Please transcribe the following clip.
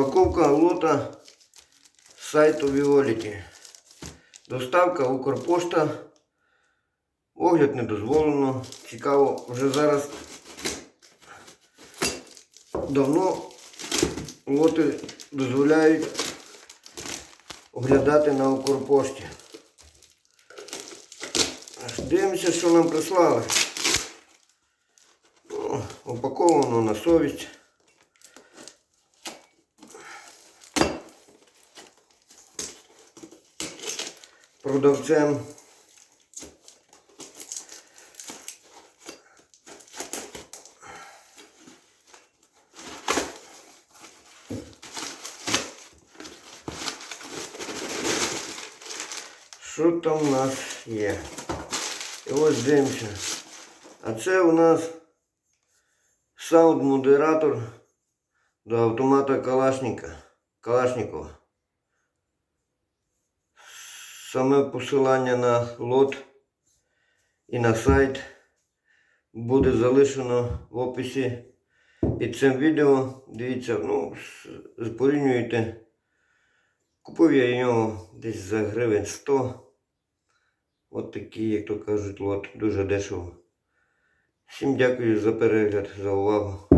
Розпаковка лота з сайту Violet. Доставка Укрпошта. Огляд не дозволено. Цікаво, вже зараз давно лоти дозволяють оглядати на Укрпошті. Дивимося, що нам прислали. О, Упаковано на совість. Продавцем. Що там у нас є? І ось дивимося. А це у нас саунд-модератор до автомата Калашника. Калашникова. Саме посилання на лот і на сайт буде залишено в описі під цим відео. Дивіться, ну, порівнюйте. Купив я його десь за гривень 100. От такий, як то кажуть, лот, дуже дешево. Всім дякую за перегляд, за увагу.